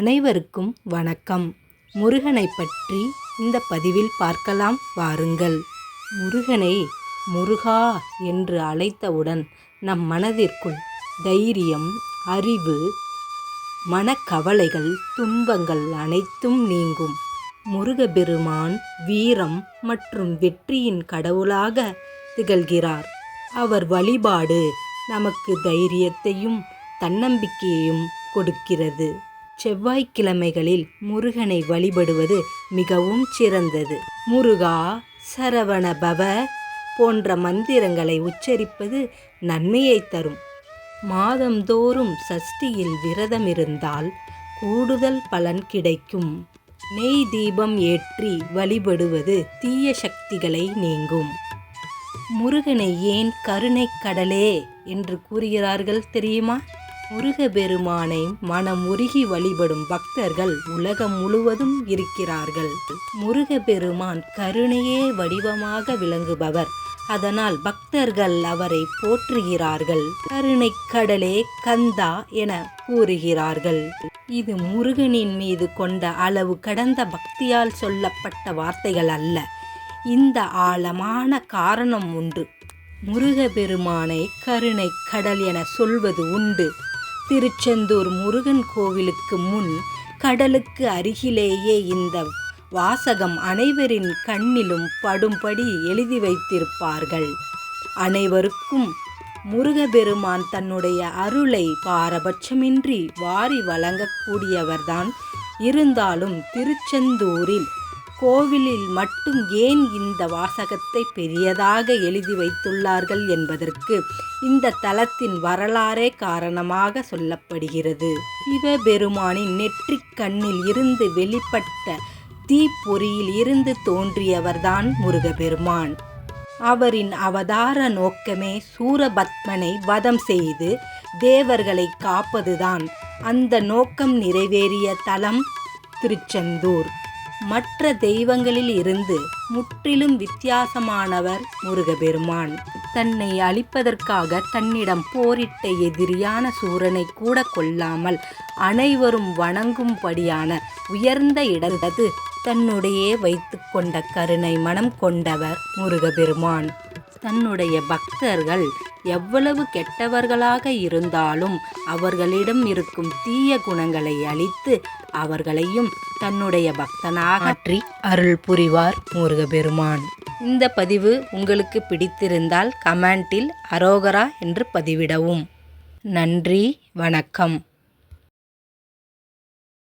அனைவருக்கும் வணக்கம். முருகனை பற்றி இந்த பதிவில் பார்க்கலாம். வாருங்கள். முருகனை முருகா என்று அழைத்தவுடன் நம் மனதிற்குள் தைரியம் அறிவு மனக்கவலைகள் துன்பங்கள் அனைத்தும் நீங்கும். முருகபெருமான் வீரம் மற்றும் வெற்றியின் கடவுளாக திகழ்கிறார். அவர் வழிபாடு நமக்கு தைரியத்தையும் தன்னம்பிக்கையையும் கொடுக்கிறது. செவ்வாய்க்கிழமைகளில் முருகனை வழிபடுவது மிகவும் சிறந்தது. முருகா சரவண பவ போன்ற மந்திரங்களை உச்சரிப்பது நன்மையை தரும். மாதந்தோறும் சஷ்டியில் விரதம் இருந்தால் கூடுதல் பலன் கிடைக்கும். நெய் தீபம் ஏற்றி வழிபடுவது தீய சக்திகளை நீங்கும். முருகனை ஏன் கருணைக் கடலே என்று கூறுகிறார்கள் தெரியுமா? முருகபெருமானை மனம் உருகி வழிபடும் பக்தர்கள் உலகம் முழுவதும் இருக்கிறார்கள். முருகபெருமான் கருணையே வடிவமாக விளங்குபவர். அதனால் பக்தர்கள் அவரை போற்றுகிறார்கள். கருணைக் கடலே கந்தா என கூறுகிறார்கள். இது முருகனின் மீது கொண்ட அளவு கடந்த பக்தியால் சொல்லப்பட்ட வார்த்தைகள் அல்ல. இந்த ஆழமான காரணம் உண்டு முருகபெருமானை கருணை கடல் என சொல்வது உண்டு. திருச்செந்தூர் முருகன் கோவிலுக்கு முன் கடலுக்கு அருகிலேயே இந்த வாசகம் அனைவரின் கண்ணிலும் படும்படி எழுதி வைத்திருப்பார்கள். அனைவருக்கும் முருகபெருமான் தன்னுடைய அருளை பாரபட்சமின்றி வாரி வழங்கக்கூடியவர்தான். இருந்தாலும் திருச்செந்தூரில் கோவிலில் மட்டும் ஏன் இந்த வாசகத்தை பெரியதாக எழுதி வைத்துள்ளார்கள் என்பதற்கு இந்த தலத்தின் வரலாறே காரணமாக சொல்லப்படுகிறது. சிவபெருமானின் நெற்றிக் கண்ணில் இருந்து வெளிப்பட்ட தீப்பொறியில் இருந்து தோன்றியவர்தான் முருகபெருமான் அவரின் அவதார நோக்கமே சூரபத்மனை வதம் செய்து தேவர்களை காப்பதுதான். அந்த நோக்கம் நிறைவேறிய தலம் திருச்செந்தூர். மற்ற தெய்வங்களில் இருந்து முற்றிலும் வித்தியாசமானவர் முருகபெருமான். தன்னை அழிப்பதற்காக தன்னிடம் போரிட்ட எதிரியான சூரனை கூட கொல்லாமல் அனைவரும் வணங்கும்படியான உயர்ந்த இடத்தது தன்னுடைய வைத்து கொண்ட கருணை மனம் கொண்டவர் முருகபெருமான். தன்னுடைய பக்தர்கள் எவ்வளவு கெட்டவர்களாக இருந்தாலும் அவர்களிடம் இருக்கும் தீய குணங்களை அழித்து அவர்களையும் தன்னுடைய பக்தனாக மாற்றி அருள் புரிவார் முருகபெருமான். இந்த பதிவு உங்களுக்கு பிடித்திருந்தால் கமெண்டில் அரோகரா என்று பதிவிடவும். நன்றி வணக்கம்.